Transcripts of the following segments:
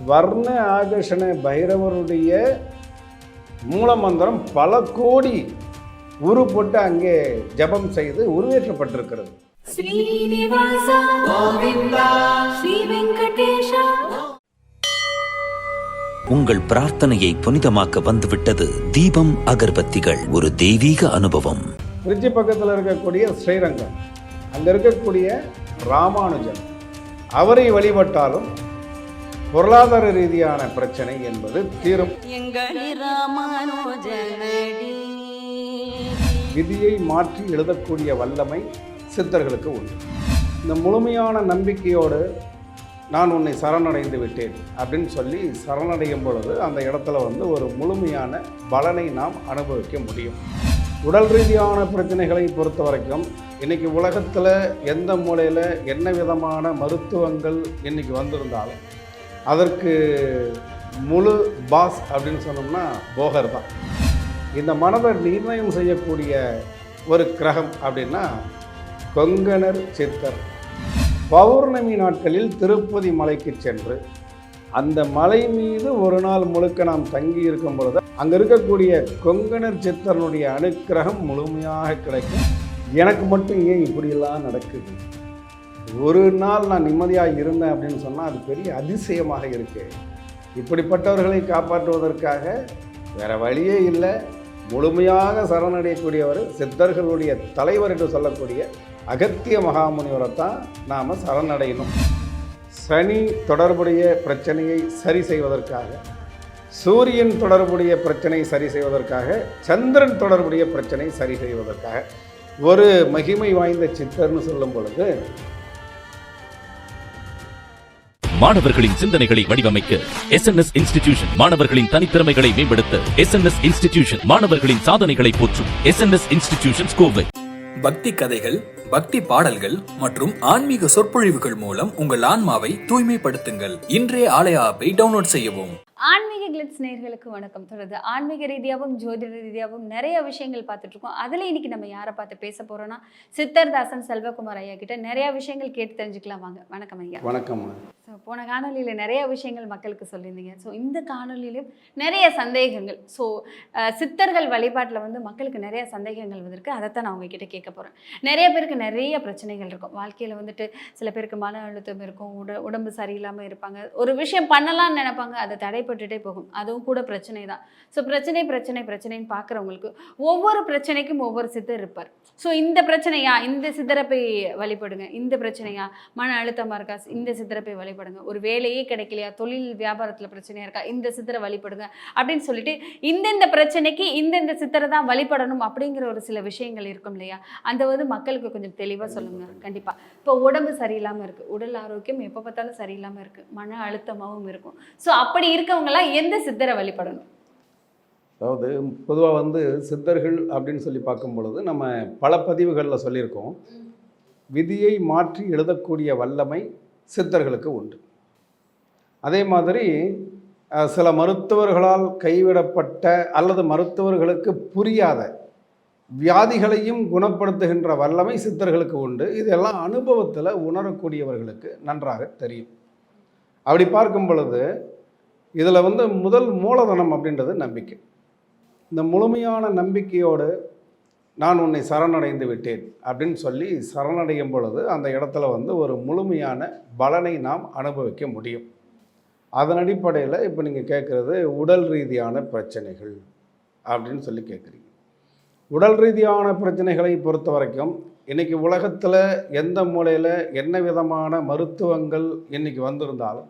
ஸ்வர்ண ஆகர்ஷண பைரவருடைய மூலமந்திரம் பல கோடி உருப்பட்டு அங்கே ஜபம் செய்து உருவேற்றப்பட்டிருக்கிறது. உங்கள் பிரார்த்தனையை புனிதமாக்க வந்துவிட்டது தீபம் அகர்பத்திகள் ஒரு தெய்வீக அனுபவம். திருச்சி பக்கத்தில் இருக்கக்கூடிய ஸ்ரீரங்கம் அங்கே இருக்கக்கூடிய ராமானுஜன் அவரை வழிபட்டாலும் பொருளாதார ரீதியான பிரச்சனை என்பது தீரும். விதியை மாற்றி எழுதக்கூடிய வல்லமை சித்தர்களுக்கு உண்டு. இந்த முழுமையான நம்பிக்கையோடு நான் உன்னை சரணடைந்து விட்டேன் அப்படின்னு சொல்லி சரணடையும் பொழுது அந்த இடத்துல வந்து ஒரு முழுமையான பலனை நாம் அனுபவிக்க முடியும். உடல் ரீதியான பிரச்சனைகளை பொறுத்த வரைக்கும் இன்னைக்கு உலகத்தில் எந்த மூலையில் என்ன விதமான மருத்துவங்கள் இன்னைக்கு வந்திருந்தாலும் அதற்கு முழு பாஸ் அப்படின்னு சொன்னோம்னா போகர் தான். இந்த மனதை நிர்ணயம் செய்யக்கூடிய ஒரு கிரகம் அப்படின்னா கொங்கணர் சித்தர். பௌர்ணமி நாட்களில் திருப்பதி மலைக்கு சென்று அந்த மலை மீது ஒரு நாள் முழுக்க நாம் தங்கி இருக்கும் பொழுது அங்கே இருக்கக்கூடிய கொங்கணர் சித்தரனுடைய அனுக்கிரகம் முழுமையாக கிடைக்கும். எனக்கு மட்டும் ஏன் இப்படியெல்லாம் நடக்குது? ஒரு நாள் நான் நிம்மதியாக இருந்தேன் அப்படின்னு சொன்னால் அது பெரிய அதிசயமாக இருக்கு. இப்படிப்பட்டவர்களை காப்பாற்றுவதற்காக வேற வழியே இல்லை. முழுமையாக சரணடையக்கூடியவர் சித்தர்களுடைய தலைவர் என்று சொல்லக்கூடிய அகத்திய மகாமுனிவரை தான் நாம் சரணடையணும். சனி தொடர்புடைய பிரச்சனையை சரி செய்வதற்காக சூரியன் தொடர்புடைய பிரச்சனை சரி செய்வதற்காக சந்திரன் தொடர்புடைய பிரச்சனை சரி செய்வதற்காக ஒரு மகிமை வாய்ந்த சித்தர்னு சொல்லும் பொழுது மாணவர்களின் சிந்தனைகளை வடிவமைக்க எஸ் என் எஸ் இன்ஸ்டிடியூஷன் மாணவர்களின் தனித்திறமைகளை மேம்படுத்த எஸ் என் எஸ் இன்ஸ்டிடியூஷன் மாணவர்களின் சாதனைகளை போற்றும் S N S institution Kovai. பக்தி கதைகள் பக்தி பாடல்கள் மற்றும் ஆன்மீக சொற்பொழிவுகள் மூலம் உங்கள் ஆன்மாவை தூய்மைப்படுத்துங்கள். இன்றைய ஆலய ஆப்பை டவுன்லோட் செய்யவும். ஆன்மீக கிளிட்ஸ் நேர்களுக்கு வணக்கம். தொடர்ந்து ஆன்மீக ரீதியாகவும் ஜோதிட ரீதியாகவும் நிறைய விஷயங்கள் பார்த்துட்டு இருக்கோம் அதில் இன்னைக்கு நம்ம யாரை பார்த்து பேச போறோம்னா சித்தர்தாசன் செல்வகுமார் ஐயா கிட்ட நிறைய விஷயங்கள் கேட்டு தெரிஞ்சுக்கலாம் வாங்க. வணக்கம் ஐயா. வணக்கம். ஸோ போன காணொலியில் நிறைய விஷயங்கள் மக்களுக்கு சொல்லியிருந்தீங்க. ஸோ இந்த காணொலியிலும் நிறைய சந்தேகங்கள். ஸோ சித்தர்கள் வழிபாட்டில் வந்து மக்களுக்கு நிறைய சந்தேகங்கள் வந்திருக்கு. அதைத்தான் நான் உங்ககிட்ட கேட்க போகிறேன் நிறைய பேருக்கு நிறைய பிரச்சனைகள் இருக்கும். வாழ்க்கையில் வந்துட்டு சில பேருக்கு மன அழுத்தம் இருக்கும். உட உடம்பு சரியில்லாமல் இருப்பாங்க. ஒரு விஷயம் பண்ணலாம்னு நினைப்பாங்க. அதை தடைப்பட்டுட்டே போகும். அதுவும் கூட பிரச்சனை தான். ஸோ பிரச்சனை பிரச்சனை பிரச்சனைன்னு பார்க்குறவங்களுக்கு ஒவ்வொரு பிரச்சனைக்கும் ஒவ்வொரு சித்தர் இருப்பார். ஸோ இந்த பிரச்சனையா? இந்த சித்தரை போய் வழிபடுங்க. இந்த பிரச்சனையா? மன அழுத்தமாக இருக்கா? இந்த சித்தரை போய் வழிபடுங்க. ஒரு வேலையே கிடைக்கலையா? தொழில் வியாபாரத்தில் பிரச்சனையா இருக்கா? இந்த சித்தரை வழிபடுங்க. அப்படின்னு சொல்லிட்டு இந்தந்த பிரச்சனைக்கு இந்தந்த சித்தரை தான் வழிபடணும் அப்படிங்கிற ஒரு சில விஷயங்கள் இருக்கும் இல்லையா? அந்த வந்து மக்களுக்கு கொஞ்சம் தெளிவாக சொல்லுங்க. கண்டிப்பாக இப்போ உடம்பு சரியில்லாமல் இருக்குது உடல் ஆரோக்கியம் எப்போ பார்த்தாலும் சரியில்லாமல் இருக்குது மன அழுத்தமாகவும் இருக்கும். ஸோ அப்படி மற்றவங்களாம் எந்த சித்தரை வழிபடணும்? அதாவது பொதுவாக வந்து சித்தர்கள் அப்படின்னு சொல்லி பார்க்கும் பொழுது நம்ம பல பதிவுகளில் சொல்லியிருக்கோம். விதியை மாற்றி எழுதக்கூடிய வல்லமை சித்தர்களுக்கு உண்டு. அதே மாதிரி சில மருத்துவர்களால் கைவிடப்பட்ட அல்லது மருத்துவர்களுக்கு புரியாத வியாதிகளையும் குணப்படுத்துகின்ற வல்லமை சித்தர்களுக்கு உண்டு. இதெல்லாம் அனுபவத்தில் உணரக்கூடியவர்களுக்கு நன்றாக தெரியும். அப்படி பார்க்கும் பொழுது இதில் வந்து முதல் மூலதனம் அப்படின்றது நம்பிக்கை. இந்த முழுமையான நம்பிக்கையோடு நான் உன்னை சரணடைந்து விட்டேன் அப்படின்னு சொல்லி சரணடையும் பொழுது அந்த இடத்துல வந்து ஒரு முழுமையான பலனை நாம் அனுபவிக்க முடியும். அதன் அடிப்படையில் இப்போ நீங்கள் கேட்குறது உடல் ரீதியான பிரச்சனைகள் அப்படின்னு சொல்லி கேட்குறீங்க உடல் ரீதியான பிரச்சனைகளை பொறுத்த வரைக்கும் இன்றைக்கி உலகத்தில் எந்த மூலையில் என்ன விதமான மருத்துவங்கள் இன்றைக்கி வந்திருந்தாலும்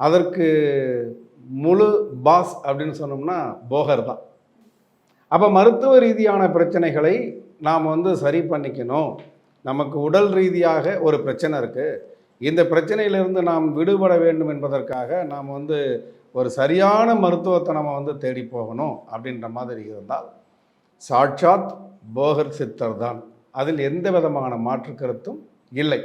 அதற்கு முழு பாஸ் அப்படின்னு சொன்னோம்னா போகர் தான். அப்போ மருத்துவ ரீதியான பிரச்சனைகளை நாம் வந்து சரி பண்ணிக்கணும். நமக்கு உடல் ரீதியாக ஒரு பிரச்சனை இருக்குது இந்த பிரச்சனையிலிருந்து நாம் விடுபட வேண்டும் என்பதற்காக நாம் வந்து ஒரு சரியான மருத்துவத்தை நம்ம வந்து தேடி போகணும் அப்படின்ற மாதிரி இருந்தால் சாட்சாத் போகர் சித்தர் தான். அதில் எந்த விதமான மாற்று கருத்தும் இல்லை.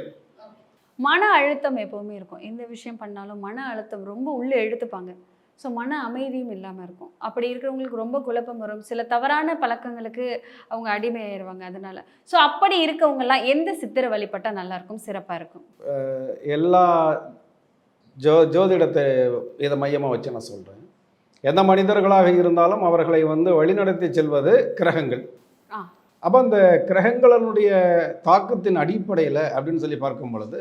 மன அழுத்தம் எப்போவுமே இருக்கும். எந்த விஷயம் பண்ணாலும் மன அழுத்தம் ரொம்ப உள்ளே எடுத்துப்பாங்க ஸோ மன அமைதியும் இல்லாமல் இருக்கும். அப்படி இருக்கிறவங்களுக்கு ரொம்ப குழப்பம் வரும். சில தவறான பழக்கங்களுக்கு அவங்க அடிமையாயிருவாங்க அதனால. ஸோ அப்படி இருக்கவங்கலாம் எந்த சித்திரை வழிபட்டால் நல்லா இருக்கும் சிறப்பாக இருக்கும். எல்லா ஜோ ஜோதிடத்தை இதை மையமாக வச்சு நான் சொல்கிறேன் எந்த மனிதர்களாக இருந்தாலும் அவர்களை வந்து வழிநடத்தி செல்வது கிரகங்கள். ஆ. அப்போ அந்த கிரகங்களினுடைய தாக்கத்தின் அடிப்படையில் அப்படின்னு சொல்லி பார்க்கும் பொழுது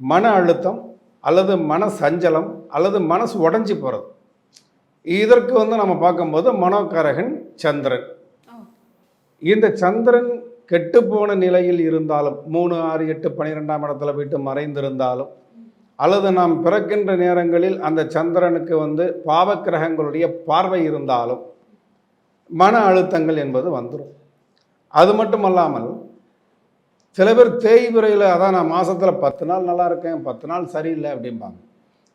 மன அழுத்தம் அல்லது மன சஞ்சலம் அல்லது மனசு உடஞ்சி போகிறது இதற்கு வந்து நம்ம பார்க்கும்போது மனோகாரகன் சந்திரன். இந்த சந்திரன் கெட்டுப்போன நிலையில் இருந்தாலும் மூணு ஆறு எட்டு பன்னிரெண்டாம் இடத்துல போயிட்டு மறைந்திருந்தாலும் அல்லது நாம் பிறக்கின்ற நேரங்களில் அந்த சந்திரனுக்கு வந்து பாவக்கிரகங்களுடைய பார்வை இருந்தாலும் மன அழுத்தங்கள் என்பது வந்துடும் அது மட்டுமல்லாமல் சில பேர் தேய்பிரையில் அதான் நான் மாதத்தில் பத்து நாள் நல்லா இருக்கேன் பத்து நாள் சரியில்லை அப்படிம்பாங்க.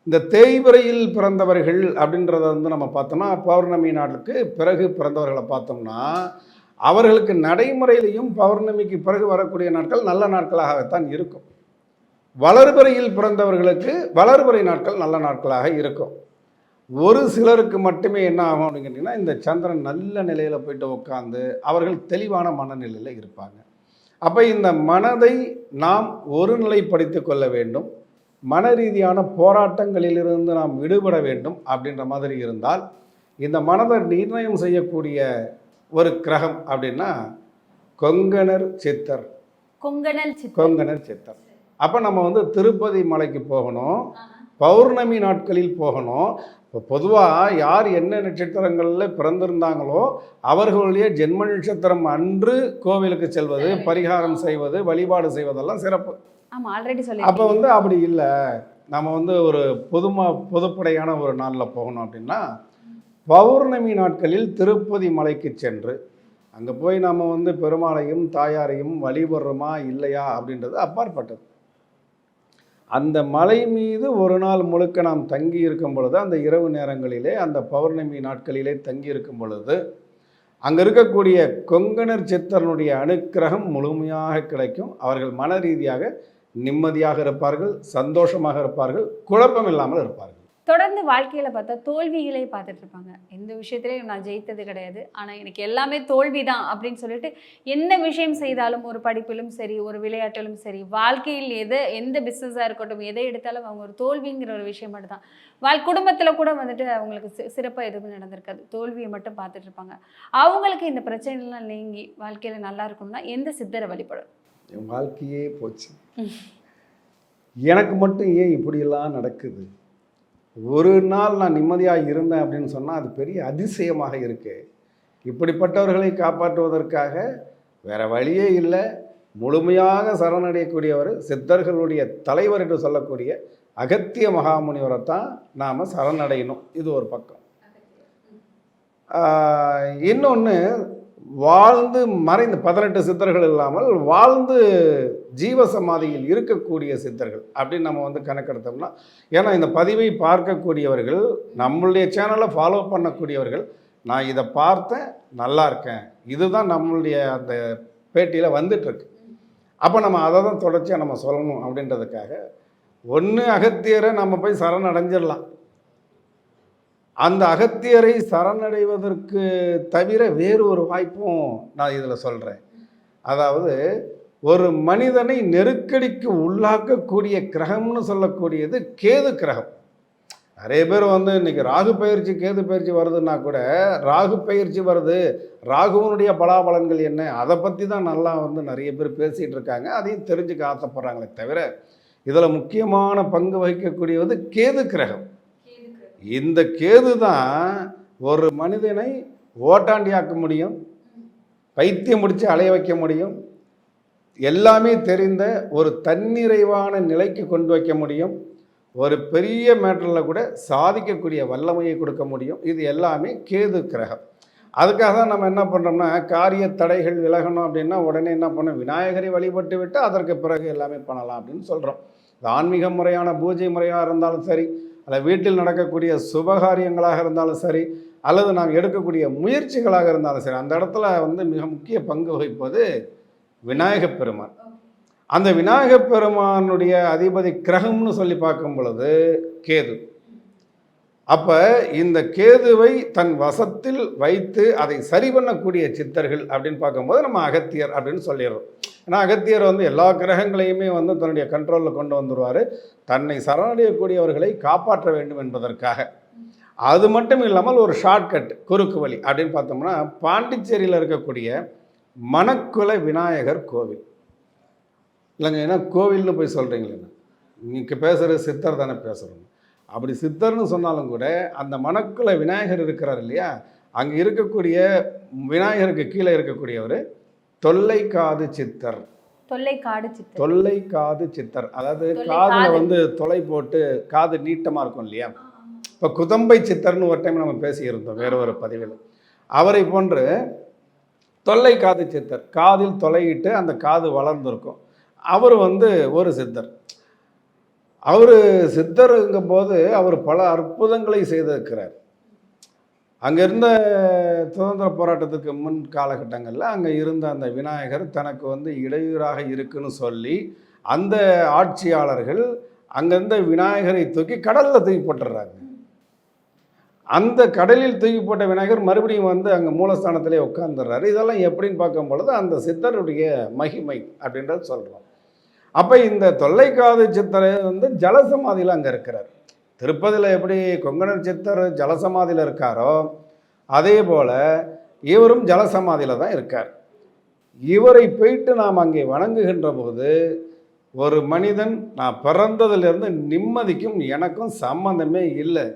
இந்த தேய்பிரையில் பிறந்தவர்கள் அப்படின்றத வந்து நம்ம பார்த்தோம்னா பௌர்ணமி நாளுக்கு பிறகு பிறந்தவர்களை பார்த்தோம்னா அவர்களுக்கு நடைமுறையிலையும் பௌர்ணமிக்கு பிறகு வரக்கூடிய நாட்கள் நல்ல நாட்களாகத்தான் இருக்கும். வளர்பிறையில் பிறந்தவர்களுக்கு வளர்பிறை நாட்கள் நல்ல நாட்களாக இருக்கும். ஒரு சிலருக்கு மட்டுமே என்ன ஆகும் அப்படின்னு கேட்டிங்கன்னா இந்த சந்திரன் நல்ல நிலையில் போயிட்டு உட்காந்து அவர்கள் தெளிவான மனநிலையில் இருப்பாங்க. அப்போ இந்த மனதை நாம் ஒருநிலைப்படுத்தி கொள்ள வேண்டும். மன ரீதியான போராட்டங்களிலிருந்து நாம் விடுபட வேண்டும் அப்படின்ற மாதிரி இருந்தால் இந்த மனதை நிர்ணயம் செய்யக்கூடிய ஒரு கிரகம் அப்படின்னா கொங்கணர் சித்தர். கொங்கணல் கொங்கணர் சித்தர். அப்போ நம்ம வந்து திருப்பதி மலைக்கு போகணும். பௌர்ணமி நாட்களில் போகணும். இப்போ பொதுவாக யார் என்ன நட்சத்திரங்களில் பிறந்திருந்தாங்களோ அவர்களுடைய ஜென்ம நட்சத்திரம் அன்று கோவிலுக்கு செல்வது பரிகாரம் செய்வது வழிபாடு செய்வதெல்லாம் சிறப்பு. ஆமா ஆல்ரெடி சொல்லி அப்போ வந்து அப்படி இல்லை. நம்ம வந்து ஒரு பொதுமா பொதுப்படையான ஒரு நாளில் போகணும் அப்படின்னா பௌர்ணமி நாட்களில் திருப்பதி மலைக்கு சென்று அங்கே போய் நம்ம வந்து பெருமாளையும் தாயாரையும் வழிபடுறோமா இல்லையா அப்படின்றது அப்பாற்பட்டது. அந்த மலை மீது ஒரு நாள் முழுக்க நாம் தங்கி இருக்கும் பொழுது அந்த இரவு நேரங்களிலே அந்த பௌர்ணமி நாட்களிலே தங்கி இருக்கும் பொழுது அங்கே இருக்கக்கூடிய கொங்கணர் சித்தரனுடைய அனுக்கிரகம் முழுமையாக கிடைக்கும். அவர்கள் மன ரீதியாக நிம்மதியாக இருப்பார்கள் சந்தோஷமாக இருப்பார்கள் குழப்பம் இல்லாமல் இருப்பார்கள். தொடர்ந்து வாழ்க்கையில பார்த்தா தோல்விகளை பார்த்துட்டு இருப்பாங்க. எந்த விஷயத்திலையும் நான் ஜெயித்தது கிடையாது. ஆனா எனக்கு எல்லாமே தோல்வி தான் அப்படின்னு சொல்லிட்டு என்ன விஷயம் செய்தாலும் ஒரு படிப்பிலும் சரி ஒரு விளையாட்டிலும் சரி வாழ்க்கையில் எதை எந்த பிஸ்னஸாக இருக்கட்டும் எதை எடுத்தாலும் அவங்க ஒரு தோல்விங்கிற ஒரு விஷயம் மட்டும் தான் வாழ் குடும்பத்தில் கூட வந்துட்டு அவங்களுக்கு சிறப்பாக எதுவுமே நடந்திருக்காது. தோல்வியை மட்டும் பார்த்துட்டு இருப்பாங்க. அவங்களுக்கு இந்த பிரச்சனைலாம் நீங்கி வாழ்க்கையில் நல்லா இருக்கணும்னா எந்த சித்தரை வழிபடும் என் வாழ்க்கையே போச்சு. எனக்கு மட்டும் ஏன் இப்படியெல்லாம் நடக்குது? ஒரு நாள் நான் நிம்மதியாக இருந்தேன் அப்படின்னு சொன்னால் அது பெரிய அதிசயமாக இருக்கு. இப்படிப்பட்டவர்களை காப்பாற்றுவதற்காக வேற வழியே இல்லை. முழுமையாக சரணடையக்கூடியவர் சித்தர்களுடைய தலைவர் என்று சொல்லக்கூடிய அகத்திய மகாமுனிவரை தான் நாம் சரணடையணும். இது ஒரு பக்கம். இன்னொன்று வாழ்ந்து மறைந்து பதினெட்டு சித்தர்கள் இல்லாமல் வாழ்ந்து ஜீவசமாதியில் இருக்கக்கூடிய சித்தர்கள் அப்படின்னு நம்ம வந்து கணக்கெடுத்தோம்னா ஏன்னா இந்த பதிவை பார்க்கக்கூடியவர்கள் நம்மளுடைய சேனலை ஃபாலோ பண்ணக்கூடியவர்கள் நான் இதை பார்த்தேன் நல்லா இருக்கேன். இதுதான் நம்மளுடைய அந்த பேட்டியில் வந்துட்டுருக்கு. அப்போ நம்ம அதை தான் தொடர்ச்சியாக நம்ம சொல்லணும் அப்படின்றதுக்காக ஒன்று அகத்தியரை நம்ம போய் சரணடைஞ்சிடலாம். அந்த அகத்தியரை சரணடைவதற்கு தவிர வேறு ஒரு வாய்ப்பும் நான் இதில் சொல்கிறேன் அதாவது ஒரு மனிதனை நெருக்கடிக்கு உள்ளாக்கக்கூடிய கிரகம்னு சொல்லக்கூடியது கேது கிரகம். நிறைய பேர் வந்து இன்னைக்கு ராகு பயிற்சி கேது பயிற்சி வருதுன்னா கூட ராகு பயிற்சி வருது ராகுவனுடைய பலாபலன்கள் என்ன அதை பற்றி தான் நல்லா வந்து நிறைய பேர் பேசிகிட்டு இருக்காங்க. அதையும் தெரிஞ்சுக்க ஆசைப்படுறாங்களே தவிர இதில் முக்கியமான பங்கு வகிக்கக்கூடியது கேது கிரகம். இந்த கேது தான் ஒரு மனிதனை ஓட்டாண்டியாக்க முடியும் பைத்தியம் முடித்து அலைய வைக்க முடியும் எல்லாமே தெரிந்த ஒரு தன்னிறைவான நிலைக்கு கொண்டு வைக்க முடியும் ஒரு பெரிய மேட்டரில் கூட சாதிக்கக்கூடிய வல்லமையை கொடுக்க முடியும். இது எல்லாமே கேது கிரகம். அதுக்காக தான் நம்ம என்ன பண்ணுறோம்னா காரிய தடைகள் விலகணும் அப்படின்னா உடனே என்ன பண்ணோம் விநாயகரை வழிபட்டு விட்டு அதற்கு பிறகு எல்லாமே பண்ணலாம் அப்படின்னு சொல்கிறோம் இது ஆன்மீக முறையான பூஜை முறையாக இருந்தாலும் சரி அல்ல வீட்டில் நடக்கக்கூடிய சுபகாரியங்களாக இருந்தாலும் சரி அல்லது நாம் எடுக்கக்கூடிய முயற்சிகளாக இருந்தாலும் சரி அந்த இடத்துல வந்து மிக முக்கிய பங்கு வகிப்பது விநாயகப் பெருமான். அந்த விநாயகப் பெருமானுடைய அதிபதி கிரகம்னு சொல்லி பார்க்கும் பொழுது கேது. அப்போ இந்த கேதுவை தன் வசத்தில் வைத்து அதை சரி பண்ணக்கூடிய சித்தர்கள் அப்படின்னு பார்க்கும்போது நம்ம அகத்தியர் அப்படின்னு சொல்லிடுறோம். ஏன்னா அகத்தியர் வந்து எல்லா கிரகங்களையுமே வந்து தன்னுடைய கண்ட்ரோலில் கொண்டு வந்துடுவார் தன்னை சரணடையக்கூடியவர்களை காப்பாற்ற வேண்டும் என்பதற்காக. அது மட்டும் இல்லாமல் ஒரு ஷார்ட்கட் குறுக்கு வழி அப்படின்னு பார்த்தோம்னா பாண்டிச்சேரியில் இருக்கக்கூடிய மணக்குல விநாயகர் கோவில். இல்லைங்க ஏன்னா கோவில்னு போய் சொல்கிறீங்களே நீங்கள் பேசுகிற சித்தர் தானே பேசுகிறோம் அப்படி சித்தர்னு சொன்னாலும் கூட அந்த மணக்குல விநாயகர் இருக்கிறார் இல்லையா? அங்கே இருக்கக்கூடிய விநாயகருக்கு கீழே இருக்கக்கூடியவர் தொல்லைக்காது சித்தர். தொல்லை காடு சித்தர். தொல்லை காது சித்தர். அதாவது தொல்லை காதில் காது. வந்து தொலை போட்டு காது நீட்டமாக இருக்கும் இல்லையா? இப்போ குதம்பை சித்தர்னு ஒரு டைம் நம்ம பேசியிருந்தோம் வேற ஒரு பதிவில். அவரை போன்று தொல்லை காது சித்தர். காதில் தொலையிட்டு அந்த காது வளர்ந்துருக்கும். அவர் வந்து ஒரு சித்தர். அவர் சித்தருங்கும் போது அவர் பல அற்புதங்களை செய்திருக்கிறார். அங்கே இருந்த சுதந்திர போராட்டத்துக்கு முன் காலகட்டங்களில் அங்கே இருந்த அந்த விநாயகர் தனக்கு வந்து இடையூறாக இருக்குன்னு சொல்லி அந்த ஆட்சியாளர்கள் அங்கேருந்த விநாயகரை தூக்கி கடலில் தூக்கி போட்டுடுறாங்க. அந்த கடலில் தூக்கி போட்ட விநாயகர் மறுபடியும் வந்து அங்கே மூலஸ்தானத்திலே உட்காந்துடுறாரு இதெல்லாம் எப்படின்னு பார்க்கும் பொழுது அந்த சித்தருடைய மகிமை அப்படின்றத சொல்கிறோம் அப்போ இந்த தொல்லைக்காது சித்தரை வந்து ஜலசமாதியில் அங்கே இருக்கிறார். திருப்பதியில் எப்படி கொங்கணர் சித்தர் ஜலசமாதியில் இருக்காரோ அதே போல் இவரும் ஜலசமாதியில் தான் இருக்கார். இவரை போயிட்டு நாம் அங்கே வணங்குகின்ற போது ஒரு மனிதன் நான் பிறந்ததுலேருந்து நிம்மதிக்கும் எனக்கும் சம்பந்தமே இல்லை.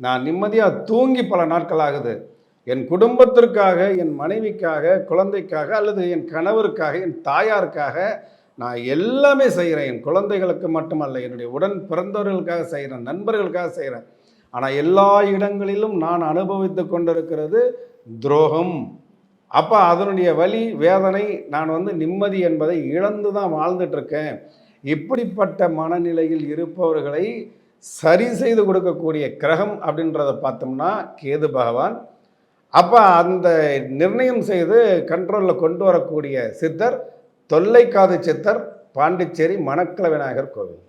நான் நிம்மதியாக தூங்கி பல நாட்கள் ஆகுது. என் குடும்பத்திற்காக என் மனைவிக்காக குழந்தைக்காக அல்லது என் கணவருக்காக என் தாயாருக்காக நான் எல்லாமே செய்கிறேன். என் குழந்தைகளுக்கு மட்டுமல்ல என்னுடைய உடன் பிறந்தவர்களுக்காக செய்கிறேன் நண்பர்களுக்காக செய்கிறேன். ஆனால் எல்லா இடங்களிலும் நான் அனுபவித்து கொண்டிருக்கிறது துரோகம். அப்போ அதனுடைய வலி வேதனை நான் வந்து நிம்மதி என்பதை இழந்து தான் வாழ்ந்துட்டுருக்கேன். இப்படிப்பட்ட மனநிலையில் இருப்பவர்களை சரி செய்து கொடுக்கக்கூடிய கிரகம் அப்படின்றத பார்த்தோம்னா கேது பகவான். அப்போ அந்த நிர்ணயம் செய்து கண்ட்ரோலில் கொண்டு வரக்கூடிய சித்தர் தொல்லைக்காது சித்தர் பாண்டிச்சேரி மணக்கல விநாயகர் கோவில்.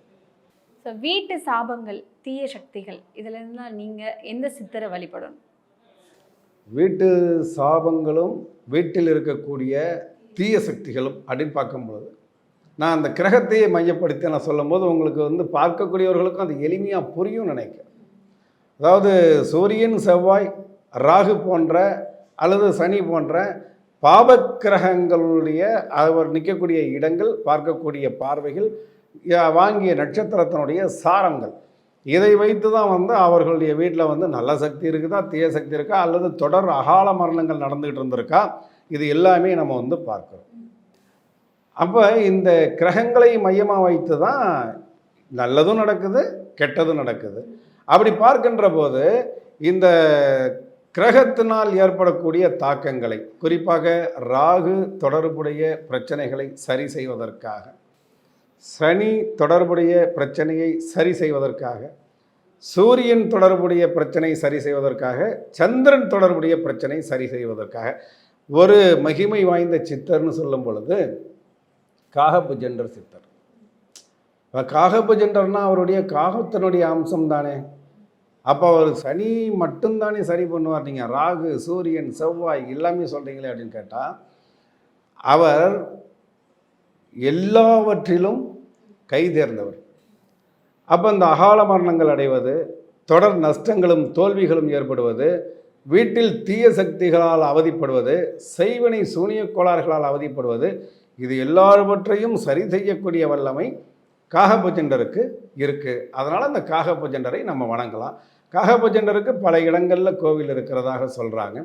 ஸோ வீட்டு சாபங்கள் தீய சக்திகள் இதுல இருந்துலாம் நீங்க எந்த சித்தரை வழிபடணும்? வீட்டு சாபங்களும் வீட்டில் இருக்கக்கூடிய தீய சக்திகளும் அப்படின்னு பார்க்கும்போது நான் அந்த கிரகத்தையே மையப்படுத்தி நான் சொல்லும்போது உங்களுக்கு வந்து பார்க்கக்கூடியவர்களுக்கும் அது எளிமையாக புரியும் நினைக்கிறேன். அதாவது சூரியன் செவ்வாய் ராகு போன்ற அல்லது சனி போன்ற பாபக்கிரகங்களுடைய அவர் நிற்கக்கூடிய இடங்கள் பார்க்கக்கூடிய பார்வைகள் வாங்கிய நட்சத்திரத்தினுடைய சாரங்கள். இதை வைத்து தான் வந்து அவர்களுடைய வீட்டில் வந்து நல்ல சக்தி இருக்குதா தீய சக்தி இருக்கா அல்லது தொடர் அகால மரணங்கள் நடந்துகிட்டு இருந்திருக்கா இது எல்லாமே நம்ம வந்து பார்க்குறோம். அப்போ இந்த கிரகங்களை மையமாக வைத்து தான் நல்லதும் நடக்குது கெட்டதும் நடக்குது. அப்படி பார்க்கின்ற போது இந்த கிரகத்தினால் ஏற்படக்கூடிய தாக்கங்களை குறிப்பாக ராகு தொடர்புடைய பிரச்சனைகளை சரி செய்வதற்காக சனி தொடர்புடைய பிரச்சனையை சரி செய்வதற்காக சூரியன் தொடர்புடைய பிரச்சனை சரி செய்வதற்காக சந்திரன் தொடர்புடைய பிரச்சனை சரி செய்வதற்காக ஒரு மகிமை வாய்ந்த சித்தர்னு சொல்லும் பொழுது காகபுஜண்டர் சித்தர். காகப்பு காகபுஜண்டர்னா அவருடைய காகத்தினுடைய அம்சம் தானே? அப்போ அவர் சனி மட்டும்தானே சரி பண்ணுவார். நீங்கள் ராகு சூரியன் செவ்வாய் எல்லாமே சொல்கிறீங்களே அப்படின்னு கேட்டால் அவர் எல்லாவற்றிலும் கை தேர்ந்தவர். அப்போ இந்த அகால மரணங்கள் அடைவது தொடர் நஷ்டங்களும் தோல்விகளும் ஏற்படுவது வீட்டில் தீய சக்திகளால் அவதிப்படுவது செய்வினை சூனிய கோளாறுகளால் அவதிப்படுவது இது எல்லாவற்றையும் சரி செய்யக்கூடிய வல்லமை காகபுஜண்டருக்கு இருக்குது அதனால் அந்த காகபுஜண்டரை நம்ம வணங்கலாம். காகபஜனருக்கு பல இடங்களில் கோவில் இருக்கிறதாக சொல்கிறாங்க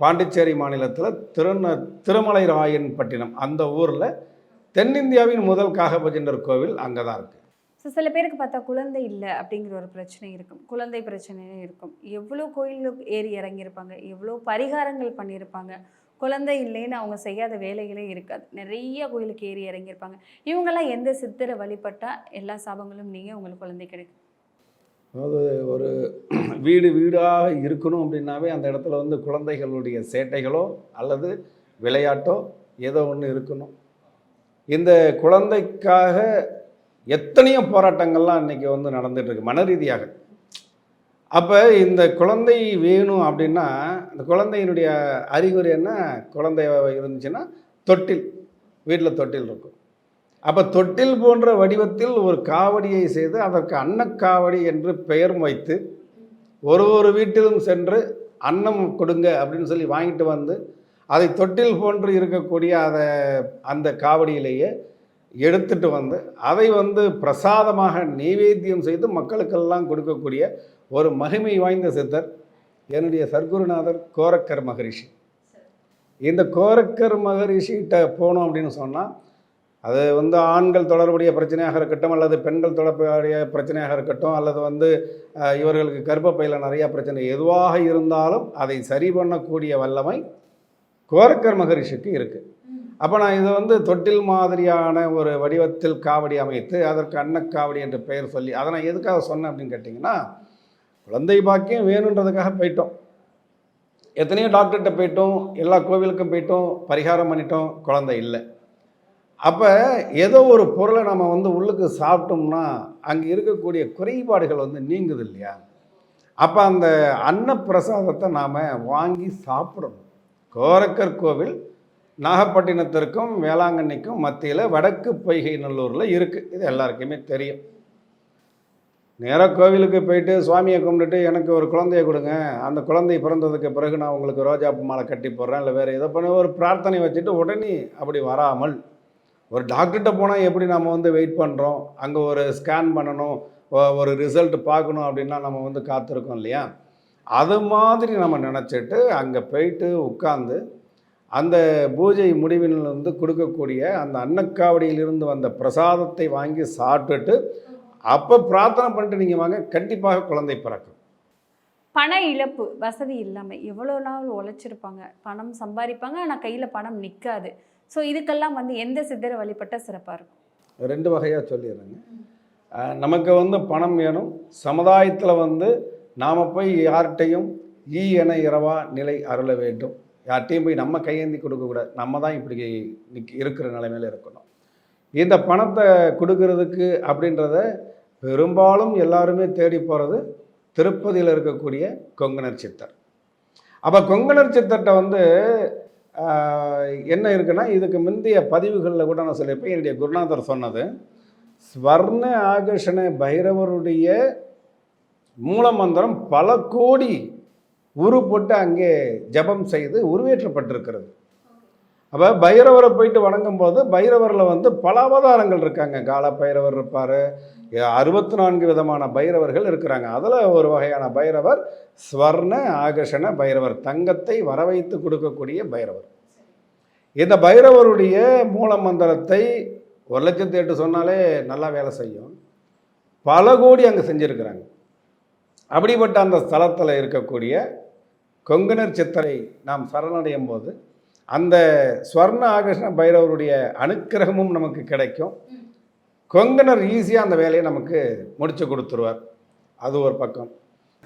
பாண்டிச்சேரி மாநிலத்தில் திருந திருமலை ராயன் பட்டினம் அந்த ஊரில் தென்னிந்தியாவின் முதல் காகபஜனர் கோவில் அங்கே தான் இருக்குது ஸோ சில பேருக்கு பார்த்தா குழந்தை இல்லை அப்படிங்கிற ஒரு பிரச்சனை இருக்கும். குழந்தை பிரச்சனையும் இருக்கும். எவ்வளோ கோயிலுக்கு ஏறி இறங்கியிருப்பாங்க? எவ்வளோ பரிகாரங்கள் பண்ணியிருப்பாங்க? குழந்தை இல்லைன்னு அவங்க செய்யாத வேலைகளே இருக்காது. நிறைய கோயிலுக்கு ஏறி இறங்கியிருப்பாங்க. இவங்கெல்லாம் எந்த சித்தரை வழிபட்டால் எல்லா சாபங்களும் நீங்கள் உங்களுக்கு குழந்தை கிடைக்கும். அதாவது ஒரு வீடு வீடாக இருக்கணும் அப்படின்னாவே அந்த இடத்துல வந்து குழந்தைகளுடைய சேட்டைகளோ அல்லது விளையாட்டோ ஏதோ ஒன்று இருக்கணும். இந்த குழந்தைக்காக எத்தனையோ போராட்டங்கள்லாம் இன்றைக்கி வந்து நடந்துகிட்ருக்கு மன ரீதியாக. அப்போ இந்த குழந்தை வேணும் அப்படின்னா இந்த குழந்தையினுடைய அறிகுறி என்ன? குழந்தை இருந்துச்சுன்னா தொட்டில் வீட்டில் தொட்டில் இருக்கும். அப்போ தொட்டில் போன்ற வடிவத்தில் ஒரு காவடியை செய்து அதற்கு அன்னக்காவடி என்று பெயர் வைத்து ஒரு ஒரு வீட்டிலும் சென்று அன்னம் கொடுங்க அப்படின்னு சொல்லி வாங்கிட்டு வந்து அதை தொட்டில் போன்று இருக்கக்கூடிய அதை அந்த காவடியிலேயே எடுத்துட்டு வந்து அதை வந்து பிரசாதமாக நெய்வேத்தியம் செய்து மக்களுக்கெல்லாம் கொடுக்கக்கூடிய ஒரு மகிமை வாய்ந்த சித்தர் என்னுடைய சர்க்குருநாதர் கோரக்கர் மகரிஷி. இந்த கோரக்கர் மகரிஷிகிட்ட போனோம் அப்படின்னு சொன்னால் அது வந்து ஆண்கள் தொடர்புடைய பிரச்சனையாக இருக்கட்டும் அல்லது பெண்கள் தொடர்புடைய பிரச்சனையாக இருக்கட்டும் அல்லது வந்து இவர்களுக்கு கர்ப்பப்பையில் நிறையா பிரச்சனை எதுவாக இருந்தாலும் அதை சரி பண்ணக்கூடிய வல்லமை கோரக்கர் மகரிஷிக்கு இருக்குது அப்போ நான் இது வந்து தொட்டில் மாதிரியான ஒரு வடிவத்தில் காவடி அமைத்து அதற்கு அன்னக்காவடி என்ற பெயர் சொல்லி அதை நான் எதுக்காக சொன்னேன் அப்படின்னு கேட்டிங்கன்னா குழந்தை பாக்கியம் வேணுன்றதுக்காக போயிட்டோம். எத்தனையோ டாக்டர்கிட்ட போயிட்டோம் எல்லா கோவிலுக்கும் போயிட்டோம் பரிகாரம் பண்ணிட்டோம் குழந்தை இல்லை. அப்போ ஏதோ ஒரு பொருளை நம்ம வந்து உள்ளுக்கு சாப்பிட்டோம்னா அங்கே இருக்கக்கூடிய குறைபாடுகள் வந்து நீங்குது இல்லையா அப்போ அந்த அன்னப்பிரசாதத்தை நாம் வாங்கி சாப்பிடணும். கோரக்கர் கோவில் நாகப்பட்டினத்திற்கும் வேளாங்கண்ணிக்கும் மத்தியில் வடக்கு பொய்கை நல்லூரில் இருக்குது இது எல்லாருக்குமே தெரியும். நேராக கோவிலுக்கு போயிட்டு சுவாமியை கும்பிட்டுட்டு எனக்கு ஒரு குழந்தைய கொடுங்க. அந்த குழந்தை பிறந்ததுக்கு பிறகு நான் உங்களுக்கு ரோஜா மாலை கட்டி போடுறேன். இல்லை வேறு எதை பண்ண ஒரு பிரார்த்தனை வச்சுட்டு உடனே அப்படி வராமல் ஒரு டாக்டர்கிட்ட போனால் எப்படி நம்ம வந்து வெயிட் பண்ணுறோம் அங்கே ஒரு ஸ்கேன் பண்ணணும். ஒரு ரிசல்ட் பார்க்கணும் அப்படின்னா நம்ம வந்து காத்திருக்கோம் இல்லையா? அது மாதிரி நம்ம நினச்சிட்டு அங்கே போயிட்டு உட்காந்து அந்த பூஜை முடிவில் வந்து கொடுக்கக்கூடிய அந்த அன்னக்காவடியிலிருந்து வந்த பிரசாதத்தை வாங்கி சாப்பிட்டுட்டு அப்போ பிரார்த்தனை பண்ணிட்டு நீங்கள் வாங்க கண்டிப்பாக குழந்தை பிறக்கும். பண இழப்பு வசதி இல்லாமல் எவ்வளோ நாள் உழைச்சிருப்பாங்க? பணம் சம்பாதிப்பாங்க ஆனால் கையில் பணம் நிற்காது ஸோ இதுக்கெல்லாம் வந்து எந்த சித்தரை வழிபட்ட சிறப்பாக இருக்கும்? ரெண்டு வகையாக சொல்லிடுறேங்க. நமக்கு வந்து பணம் வேணும். சமுதாயத்தில் வந்து நாம் போய் யார்கிட்டையும் ஈ என இரவா நிலை அருள வேண்டும். யார்கிட்டையும் போய் நம்ம கையேந்தி கொடுக்கக்கூடாது நம்ம தான் இப்படி நிக் இருக்கிற நிலைமையில இருக்கணும். இந்த பணத்தை கொடுக்கறதுக்கு அப்படின்றத பெரும்பாலும் எல்லாருமே தேடி போகிறது திருப்பதியில் இருக்கக்கூடிய கொங்கணர் சித்தர். அப்போ கொங்கணர் சித்தர்கிட்ட வந்து என்ன இருக்குன்னா இதுக்கு முந்தைய பதிவுகளில் கூட நான் சொல்லியிருப்பேன். என்னுடைய குருநாதர் சொன்னது ஸ்வர்ண ஆகர்ஷண பைரவருடைய மூலமந்திரம் பல கோடி உரு போட்டு அங்கே ஜெபம் செய்து உருவேற்றப்பட்டிருக்கிறது. அப்போ பைரவரை போயிட்டு வணங்கும்போது பைரவரில் வந்து பல அவதாரங்கள் இருக்காங்க. கால பைரவர் இருப்பார். அறுபத்தி நான்கு விதமான பைரவர்கள் இருக்கிறாங்க. அதில் ஒரு வகையான பைரவர் ஸ்வர்ண ஆகர்ஷண பைரவர் தங்கத்தை வரவைத்து கொடுக்கக்கூடிய பைரவர். இந்த பைரவருடைய மூல மந்திரத்தை ஒரு லட்சத்தி எட்டு சொன்னாலே நல்லா வேலை செய்யும். பல கோடி அங்கே செஞ்சுருக்கிறாங்க. அப்படிப்பட்ட அந்த ஸ்தலத்தில் இருக்கக்கூடிய கொங்குனர் சித்தரை நாம் சரணடையும் போது அந்த ஸ்வர்ண ஆகர்ஷண பைரவருடைய அனுக்கிரகமும் நமக்கு கிடைக்கும். கொங்கணர் ஈஸியாக அந்த வேலையை நமக்கு முடிச்சு கொடுத்துருவார். அது ஒரு பக்கம்.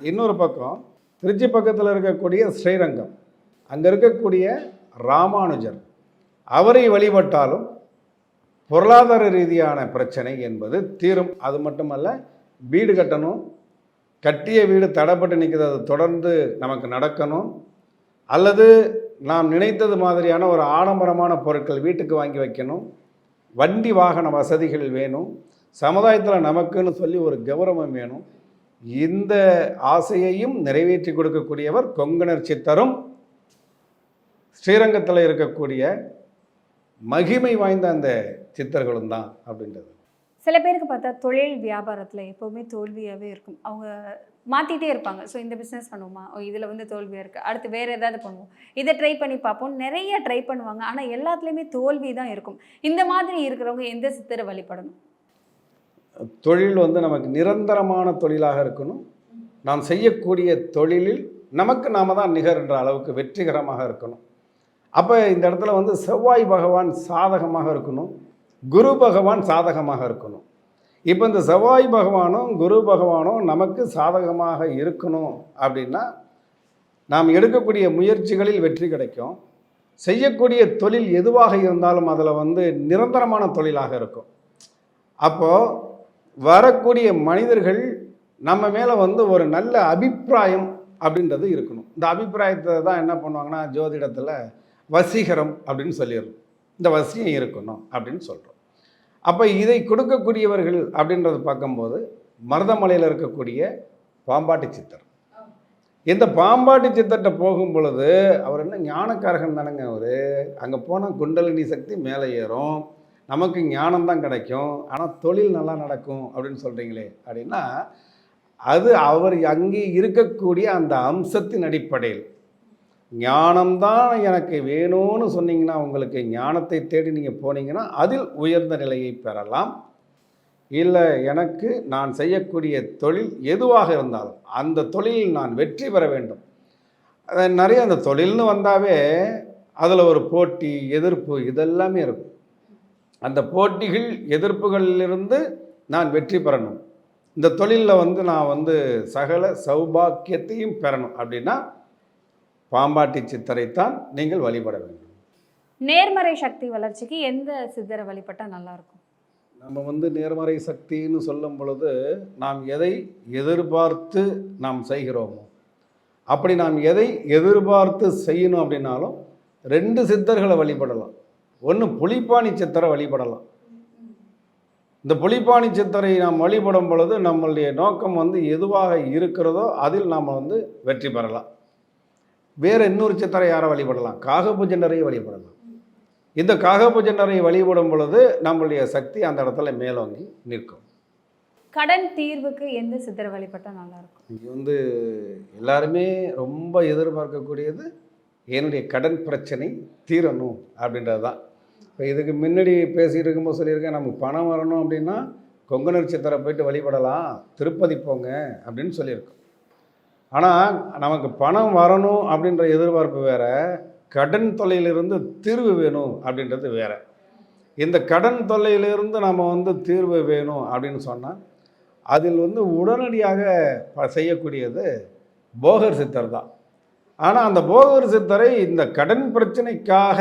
இன்னொரு பக்கம் திருச்சி பக்கத்தில் இருக்கக்கூடிய ஸ்ரீரங்கம். அங்கே இருக்கக்கூடிய ராமானுஜர் அவரை வழிபட்டாலும் பொருளாதார ரீதியான பிரச்சனை என்பது தீரும். அது மட்டுமல்ல வீடு கட்டணும். கட்டிய வீடு தடைப்பட்டு நிற்கிறது அது தொடர்ந்து நமக்கு நடக்கணும். அல்லது நாம் நினைத்தது மாதிரியான ஒரு ஆடம்பரமான பொருட்கள் வீட்டுக்கு வாங்கி வைக்கணும். வண்டி வாகன வசதிகள் வேணும். சமுதாயத்தில் நமக்குன்னு சொல்லி ஒரு கௌரவம் வேணும். இந்த ஆசையையும் நிறைவேற்றி கொடுக்கக்கூடியவர் கொங்கணர் சித்தரும் ஸ்ரீரங்கத்தில் இருக்கக்கூடிய மகிமை வாய்ந்த அந்த சித்தர்களும் தான் அப்படின்றது. சில பேருக்கு பார்த்தா தொழில் வியாபாரத்தில் எப்போவுமே தோல்வியாகவே இருக்கும். அவங்க மாற்றிட்டே இருப்பாங்க. ஸோ இந்த பிஸ்னஸ் பண்ணுவோமா? ஓ இதில் வந்து தோல்வியாக இருக்குது அடுத்து வேறு ஏதாவது பண்ணுவோம். இதை ட்ரை பண்ணி பார்ப்போம். நிறைய ட்ரை பண்ணுவாங்க. ஆனால் எல்லாத்துலேயுமே தோல்வி தான் இருக்கும். இந்த மாதிரி இருக்கிறவங்க எந்த சித்தரை வழிபடணும்? தொழில் வந்து நமக்கு நிரந்தரமான தொழிலாக இருக்கணும். நாம் செய்யக்கூடிய தொழிலில் நமக்கு நாம தான் நிகர் என்ற அளவுக்கு வெற்றிகரமாக இருக்கணும். அப்போ இந்த இடத்துல வந்து செவ்வாய் பகவான் சாதகமாக இருக்கணும். குரு பகவான் சாதகமாக இருக்கணும். இப்போ இந்த செவ்வாய் பகவானும் குரு பகவானும் நமக்கு சாதகமாக இருக்கணும் அப்படின்னா நாம் எடுக்கக்கூடிய முயற்சிகளில் வெற்றி கிடைக்கும். செய்யக்கூடிய தொழில் எதுவாக இருந்தாலும் அதில் வந்து நிரந்தரமான தொழிலாக இருக்கும். அப்போது வரக்கூடிய மனிதர்கள் நம்ம மேலே வந்து ஒரு நல்ல அபிப்பிராயம் அப்படின்றது இருக்கணும். இந்த அபிப்பிராயத்தை தான் என்ன பண்ணுவாங்கன்னா ஜோதிடத்தில் வசீகரம் அப்படின்னு சொல்லிடுறோம் இந்த வசியம் இருக்கணும் அப்படின்னு சொல்கிறோம் அப்போ இதை கொடுக்கக்கூடியவர்கள் அப்படின்றத பார்க்கும்போது மருதமலையில் இருக்கக்கூடிய பாம்பாட்டி சித்தர். இந்த பாம்பாட்டி சித்தர்கிட்ட போகும் பொழுது அவர் என்ன ஞானக்காரகன் தானேங்க அவர். அங்கே போனால் குண்டலினி சக்தி மேலே ஏறும். நமக்கு ஞானம் தான் கிடைக்கும். ஆனால் தொழில் நல்லா நடக்கும் அப்படின்னு சொல்கிறீங்களே அப்படின்னா அது அவர் அங்கே இருக்கக்கூடிய அந்த அம்சத்தின் அடிப்படையில். ஞானம்தான் எனக்கு வேணும்னு சொன்னீங்கன்னா உங்களுக்கு ஞானத்தை தேடி நீங்கள் போனீங்கன்னா அதில் உயர்ந்த நிலையை பெறலாம். இல்லை எனக்கு நான் செய்யக்கூடிய தொழில் எதுவாக இருந்தாலும் அந்த தொழிலில் நான் வெற்றி பெற வேண்டும். நிறைய அந்த தொழில்னு வந்தாவே அதில் ஒரு போட்டி எதிர்ப்பு இதெல்லாமே இருக்கும். அந்த போட்டிகள் எதிர்ப்புகளிலிருந்து நான் வெற்றி பெறணும். இந்த தொழிலில் வந்து நான் வந்து சகல சௌபாக்கியத்தையும் பெறணும். அப்படின்னா பாம்பாட்டி சித்தரைத்தான் நீங்கள் வழிபட வேண்டும். நேர்மறை சக்தி வளர்ச்சிக்கு எந்த சித்தரை வழிபட்டா நல்லா இருக்கும் நம்ம வந்து நேர்மறை சக்தின்னு சொல்லும் பொழுது நாம் எதை எதிர்பார்த்து நாம் செய்கிறோமோ அப்படி நாம் எதை எதிர்பார்த்து செய்யணும் அப்படின்னாலும் ரெண்டு சித்தர்களை வழிபடலாம். ஒன்று புலிப்பாணி சித்தரை வழிபடலாம். இந்த புலிப்பாணி சித்தரை நாம் வழிபடும் பொழுது நம்மளுடைய நோக்கம் வந்து எதுவாக இருக்கிறதோ அதில் நாம் வந்து வெற்றி பெறலாம். வேறு இன்னொரு சித்தரை யாரை வழிபடலாம்? காகபுஜண்டரை வழிபடலாம். இந்த காகபுஜண்டரை வழிபடும் பொழுது நம்மளுடைய சக்தி அந்த இடத்துல மேலோங்கி நிற்கும். கடன் தீர்வுக்கு எந்த சித்தரை வழிபட்டா நல்லா இருக்கும் இங்கே வந்து எல்லாருமே ரொம்ப எதிர்பார்க்கக்கூடியது என்னுடைய கடன் பிரச்சனை தீரணும் அப்படின்றது தான் இப்போ இதுக்கு முன்னாடி பேசிகிட்டு இருக்கும்போது சொல்லியிருக்கேன் நமக்கு பணம் வரணும் அப்படின்னா கொங்கணர் சித்தரை போயிட்டு வழிபடலாம் திருப்பதி போங்க அப்படின்னு சொல்லியிருக்கோம். ஆனால் நமக்கு பணம் வரணும் அப்படின்ற எதிர்பார்ப்பு வேறு கடன் தொல்லையிலிருந்து தீர்வு வேணும் அப்படின்றது வேறு. இந்த கடன் தொல்லையிலிருந்து நம்ம வந்து தீர்வு வேணும் அப்படின்னு சொன்னால் அதில் வந்து உடனடியாக செய்யக்கூடியது போகர் சித்தர் தான். ஆனால் அந்த போகர் சித்தரை இந்த கடன் பிரச்சனைக்காக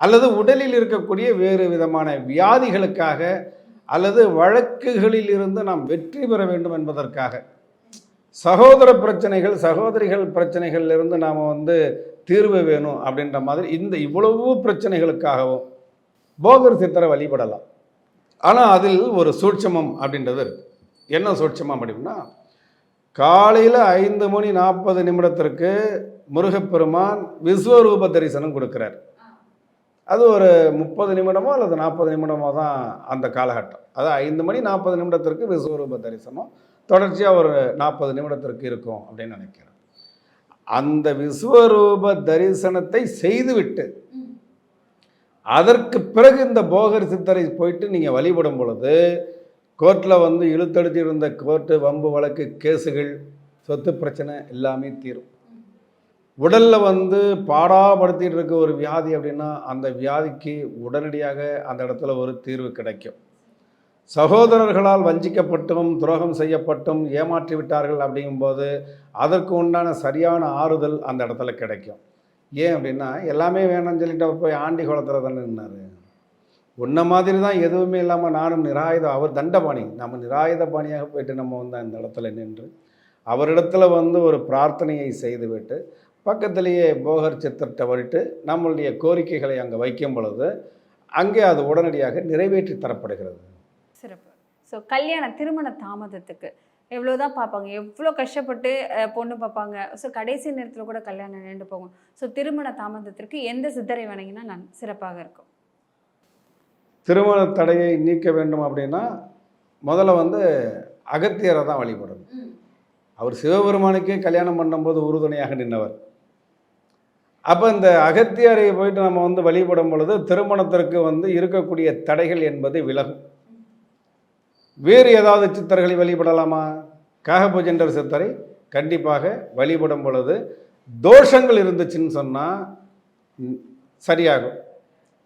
அல்லது உடலில் இருக்கக்கூடிய வேறு விதமான வியாதிகளுக்காக அல்லது வழக்குகளில் இருந்து நாம் வெற்றி பெற வேண்டும் என்பதற்காக சகோதர பிரச்சனைகள் சகோதரிகள் பிரச்சனைகள்லேருந்து நாம் வந்து தீர்வு வேணும் அப்படின்ற மாதிரி இந்த இவ்வளவு பிரச்சனைகளுக்காகவும் போகர் சித்தரை வழிபடலாம். ஆனால் அதில் ஒரு சூட்சமம் அப்படின்றது இருக்கு. என்ன சூட்சமம் அப்படின்னா காலையில் ஐந்து மணி நாற்பது நிமிடத்திற்கு முருகப்பெருமான் விஸ்வரூப தரிசனம் கொடுக்குறார். அது ஒரு முப்பது நிமிடமோ அல்லது நாற்பது நிமிடமோ தான் அந்த காலகட்டம். அது ஐந்து மணி நாற்பது நிமிடத்திற்கு விஸ்வரூப தரிசனம் தொடர்ச்சியாக ஒரு நாற்பது நிமிடத்திற்கு இருக்கும் அப்படின்னு நினைக்கிறேன். அந்த விஸ்வரூப தரிசனத்தை செய்துவிட்டு அதற்கு பிறகு இந்த போகர் சித்தரை போயிட்டு நீங்கள் வழிபடும் பொழுது கோர்ட்டில் வந்து இழுத்தடிச்சு இருந்த கோர்ட்டு வம்பு வழக்கு கேஸுகள் சொத்து பிரச்சனை எல்லாமே தீரும். உடலில் வந்து பாடாப்படுத்திட்டு இருக்க ஒரு வியாதி அப்படின்னா அந்த வியாதிக்கு உடனடியாக அந்த இடத்துல ஒரு தீர்வு கிடைக்கும். சகோதரர்களால் வஞ்சிக்கப்பட்டும் துரோகம் செய்யப்பட்டும் ஏமாற்றி விட்டார்கள் அப்படிங்கும்போது அதற்கு உண்டான சரியான ஆறுதல் அந்த இடத்துல கிடைக்கும். ஏன் அப்படின்னா எல்லாமே வேணும்னு சொல்லிட்டு அவர் போய் ஆண்டி குளத்தில் தானே நின்னார். உன்ன மாதிரி தான் எதுவுமே இல்லாமல் நானும் நிராயுத அவர் தண்டபாணி. நம்ம நிராயுத பாணியாக போயிட்டு நம்ம வந்து அந்த இடத்துல நின்று அவரிடத்துல வந்து ஒரு பிரார்த்தனையை செய்துவிட்டு பக்கத்திலேயே போகர் சித்திரத்தை வரிட்டு நம்மளுடைய கோரிக்கைகளை அங்கே வைக்கும் பொழுது அங்கே அது உடனடியாக நிறைவேற்றி தரப்படுகிறது. சிறப்பு. ஸோ கல்யாண திருமண தாமதத்துக்கு எவ்வளோதான் பார்ப்பாங்க எவ்வளோ கஷ்டப்பட்டு பொண்ணு பார்ப்பாங்க. ஸோ கடைசி நேரத்தில் கூட கல்யாணம் நின்று போகும். ஸோ திருமண தாமதத்திற்கு எந்த சித்தரை வணங்கினா நான் சிறப்பாக இருக்கும். திருமண தடையை நீக்க வேண்டும் அப்படின்னா முதல்ல வந்து அகத்தியரை தான் வழிபடணும். அவர் சிவபெருமானுக்கே கல்யாணம் பண்ணும்போது உறுதுணையாக நின்றவர் அப்போ இந்த அகத்தியரை போயிட்டு நம்ம வந்து வழிபடும் பொழுது திருமணத்திற்கு வந்து இருக்கக்கூடிய தடைகள் என்பது விலகும். வேறு ஏதாவது சித்தர்களை வழிபடலாமா? காகபூஜெண்டர் சித்தரை கண்டிப்பாக வழிபடும் பொழுது தோஷங்கள் இருந்துச்சுன்னு சொன்னால் சரியாகும்.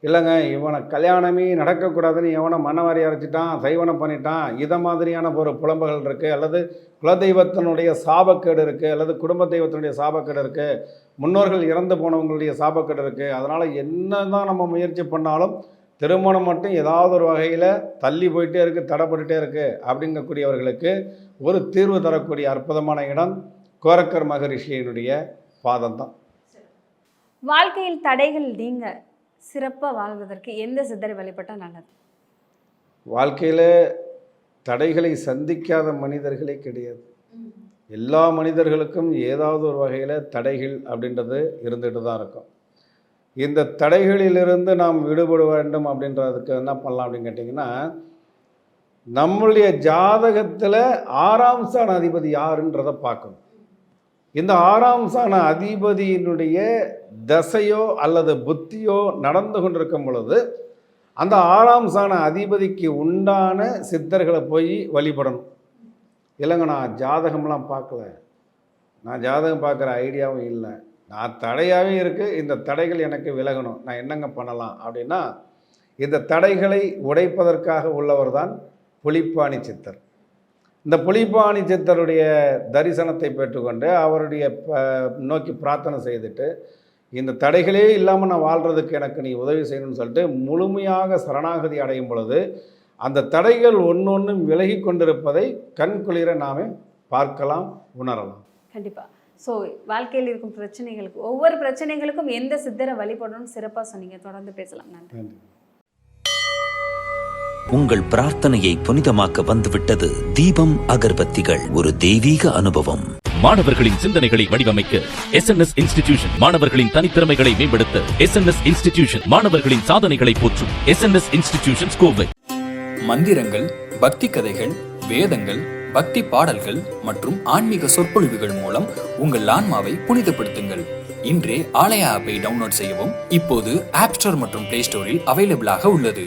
இல்லைங்க இவனை கல்யாணமே நடக்கக்கூடாதுன்னு இவனை மனவாரி அரைச்சிட்டான் சைவனம் பண்ணிட்டான் இதை மாதிரியான ஒரு புலம்புகள் இருக்குது அல்லது குலதெய்வத்தினுடைய சாபக்கேடு இருக்குது அல்லது குடும்ப தெய்வத்தினுடைய சாபக்கேடு இருக்குது முன்னோர்கள் இறந்து போனவங்களுடைய சாபக்கேடு இருக்குது அதனால் என்ன தான் நம்ம முயற்சி பண்ணாலும் திருமணம் மட்டும் ஏதாவது ஒரு வகையில் தள்ளி போயிட்டே இருக்குது தடைப்பட்டுட்டே இருக்குது அப்படிங்கக்கூடியவர்களுக்கு ஒரு தீர்வு தரக்கூடிய அற்புதமான இடம் கோரக்கர் மகரிஷியினுடைய பாதம் தான் வாழ்க்கையில் தடைகள் நீங்க சிறப்பாக வாழ்வதற்கு எந்த சித்தரை வழிபட்டால் நல்லது? வாழ்க்கையில் தடைகளை சந்திக்காத மனிதர்களே கிடையாது. எல்லா மனிதர்களுக்கும் ஏதாவது ஒரு வகையில் தடைகள் அப்படின்றது இருந்துகிட்டு தான் இருக்கும். இந்த தடைகளிலிருந்து நாம் விடுபட வேண்டும் அப்படின்றதுக்கு என்ன பண்ணலாம் அப்படின்னு கேட்டிங்கன்னா நம்மளுடைய ஜாதகத்தில் ஆறாம் சாண அதிபதி யாருன்றதை பார்க்கணும். இந்த ஆறாம் சாண அதிபதியினுடைய தசையோ அல்லது புத்தியோ நடந்து கொண்டிருக்கும் பொழுது அந்த ஆறாம் சாண அதிபதிக்கு உண்டான சித்தர்களை போய் வழிபடணும். இல்லைங்க நான் ஜாதகம்லாம் பார்க்கல. நான் ஜாதகம் பார்க்குற ஐடியாவும் இல்லை. நான் தடையாகவே இருக்குது இந்த தடைகள் எனக்கு விலகணும். நான் என்னங்க பண்ணலாம்? அப்படின்னா இந்த தடைகளை உடைப்பதற்காக உள்ளவர் தான் புலிப்பாணி சித்தர். இந்த புலிப்பாணி சித்தருடைய தரிசனத்தை பெற்றுக்கொண்டு அவருடைய ப- நோக்கி பிரார்த்தனை செய்துட்டு இந்த தடைகளே இல்லாமல் நான் வாழ்கிறதுக்கு எனக்கு நீ உதவி செய்யணும்னு சொல்லிட்டு முழுமையாக சரணாகதி அடையும் பொழுது அந்த தடைகள் ஒன்றொன்றும் விலகி கொண்டிருப்பதை கண் குளிர நாமே பார்க்கலாம் உணரலாம். கண்டிப்பாக ஸோ வாழ்க்கையில் இருக்கும் பிரச்சனைகளுக்கு ஒவ்வொரு பிரச்சனைகளுக்கும் எந்த சித்தரை வழிபடணும்னு சிறப்பாக சொன்னீங்க. தொடர்ந்து பேசலாம். நன்றி. உங்கள் பிரார்த்தனையை புனிதமாக்க வந்துவிட்டது தீபம் அகர்பத்திகள். ஒரு தெய்வீக அனுபவம். மாணவர்களின் சிந்தனைகளை வடிவமைக்க எஸ்என்எஸ் இன்ஸ்டிடியூஷன் மாணவர்களின் தனித்திறமைகளை மேம்படுத்த எஸ்என்எஸ் இன்ஸ்டிடியூஷன் மாணவர்களின் சாதனைகளை போற்றும் எஸ்என்எஸ் இன்ஸ்டிடியூஷன் கோவை. மந்திரங்கள் பக்தி கதைகள் வேதங்கள் பக்தி பாடல்கள் மற்றும் ஆன்மீக சொற்பொழிவுகள் மூலம் உங்கள் ஆன்மாவை புனிதப்படுத்துங்கள். இன்றே ஆலயா ஆப்பை டவுன்லோட் செய்யவும் இப்போது ஆப் ஸ்டோர் மற்றும் பிளே ஸ்டோரில் அவைலபிளாக உள்ளது.